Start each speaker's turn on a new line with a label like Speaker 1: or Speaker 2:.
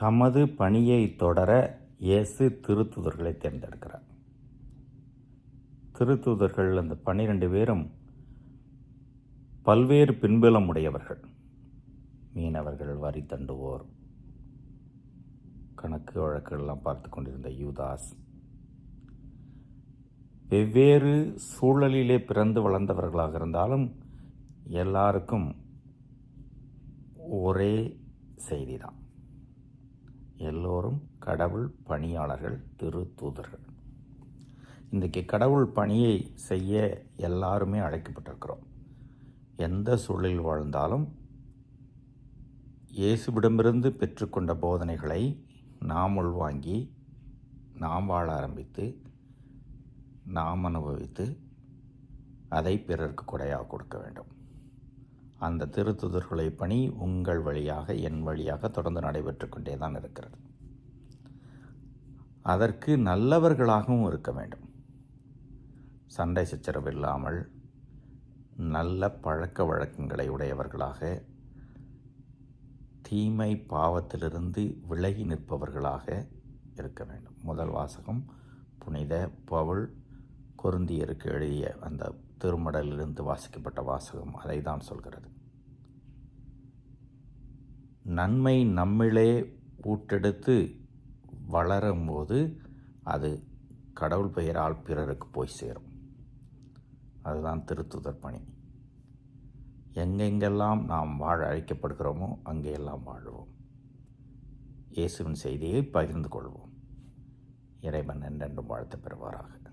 Speaker 1: தமது பணியை தொடர இயேசு திருத்துதர்களை தேர்ந்தெடுக்கிறார். திருத்துதர்கள் அந்த பன்னிரெண்டு பேரும் பல்வேறு பின்பலம் உடையவர்கள் மீனவர்கள் வரி தண்டுவோர் கணக்கு வழக்குகள்லாம் பார்த்து கொண்டிருந்த யூதாஸ். வெவ்வேறு சூழலிலே பிறந்து வளர்ந்தவர்களாக இருந்தாலும் எல்லாருக்கும் ஒரே செய்தி தான் எல்லோரும் கடவுள் பணியாளர்கள் திரு தூதர்கள். இன்றைக்கு கடவுள் பணியை செய்ய எல்லாருமே அழைக்கப்பட்டிருக்கிறோம். எந்த சூழலில் வாழ்ந்தாலும் இயேசுவிடமிருந்து பெற்றுக்கொண்ட போதனைகளை நாம் உள்வாங்கி நாம் வாழ ஆரம்பித்து நாம் அனுபவித்து அதை பிறருக்கு கொடையாக கொடுக்க வேண்டும். அந்த திருத்துதர்களை பணி உங்கள் வழியாக என் வழியாக தொடர்ந்து நடைபெற்று கொண்டே தான் இருக்கிறது. அதற்கு நல்லவர்களாகவும் இருக்க வேண்டும். சண்டை சச்சரவு இல்லாமல் நல்ல பழக்க வழக்கங்களை உடையவர்களாக தீமை பாவத்திலிருந்து விலகி நிற்பவர்களாக இருக்க வேண்டும். முதல் வாசகம் புனித பவுல் கொருந்தியருக்கு எழுதிய அந்த திருமடலிலிருந்து வாசிக்கப்பட்ட வாசகம் அதை தான் சொல்கிறது. நன்மை நம்மிலே ஊட்டெடுத்து வளரும்போது அது கடவுள் பெயரால் பிறருக்கு போய் சேரும். அதுதான் திருத்துதர் பணி. எங்கெங்கெல்லாம் நாம் வாழ அழைக்கப்படுகிறோமோ அங்கேயெல்லாம் வாழ்வோம். இயேசுவின் செய்தியை பகிர்ந்து கொள்வோம். இறைவன் என்றென்றும் வாழ்த்து பெறுவாராக.